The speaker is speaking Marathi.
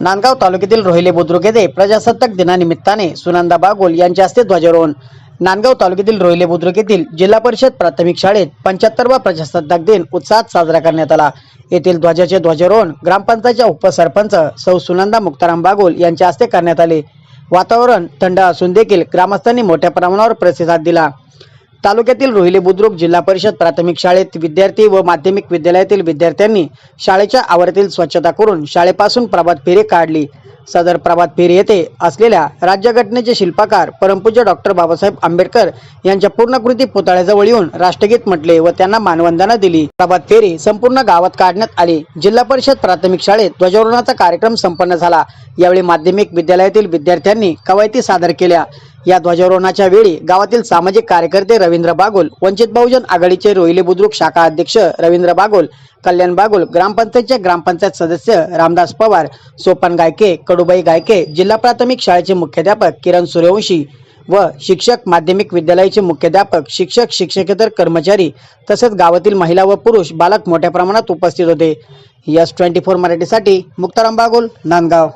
नांदगाव तालुक्यातील रोहिले बुद्रुक येथे प्रजासत्ताक दिनानिमित्ताने सुनंदा बागोल यांच्या हस्ते ध्वजारोहण. नांदगाव तालुक्यातील रोहिले बुद्रुक येथील जिल्हा परिषद प्राथमिक शाळेत पंच्याहत्तरवा प्रजासत्ताक दिन उत्साहात साजरा करण्यात आला. येथील ध्वजाचे ध्वजारोहण ग्रामपंचायतच्या उपसरपंच सौ सुनंदा मुक्ताराम बागोल यांच्या हस्ते करण्यात आले. वातावरण थंड असून देखील ग्रामस्थांनी मोठ्या प्रमाणावर प्रतिसाद दिला. तालुक्यातील रोहिले बुद्रुक जिल्हा परिषद प्राथमिक शाळेत विद्यार्थी व माध्यमिक विद्यालयातील विद्यार्थ्यांनी शाळेच्या आवारातील स्वच्छता करून शाळेपासून प्रभात फेरी काढली. सदर प्रभात फेरी येथे असलेल्या राज्यघटनेचे शिल्पकार परमपूज्य डॉक्टर बाबासाहेब आंबेडकर यांच्या पूर्णकृती पुतळ्याजवळ येऊन राष्ट्रगीत म्हटले व त्यांना मानवंदना दिली. प्रभात फेरी संपूर्ण गावात काढण्यात आली. जिल्हा परिषद प्राथमिक शाळेत ध्वजारोहणाचा कार्यक्रम संपन्न झाला. यावेळी माध्यमिक विद्यालयातील विद्यार्थ्यांनी कवायती सादर केल्या. या ध्वजारोहणाच्या वेळी गावातील सामाजिक कार्यकर्ते रवींद्र बागोल वंचित बहुजन आघाडीचे रोहिले बुद्रुक शाखा अध्यक्ष रवींद्र बागोल कल्याण बागोल ग्रामपंचायतचे ग्रामपंचायत सदस्य रामदास पवार सोपन गायके कडुबाई गायके जिल्हा प्राथमिक शाळेचे मुख्याध्यापक किरण सूर्यवंशी व शिक्षक माध्यमिक विद्यालयाचे मुख्याध्यापक शिक्षक शिक्षकेतर कर्मचारी तसेच गावातील महिला व पुरुष बालक मोठ्या प्रमाणात उपस्थित होते. यस ट्वेंटी फोर मराठीसाठी मुक्ताराम बागोल नांदगाव.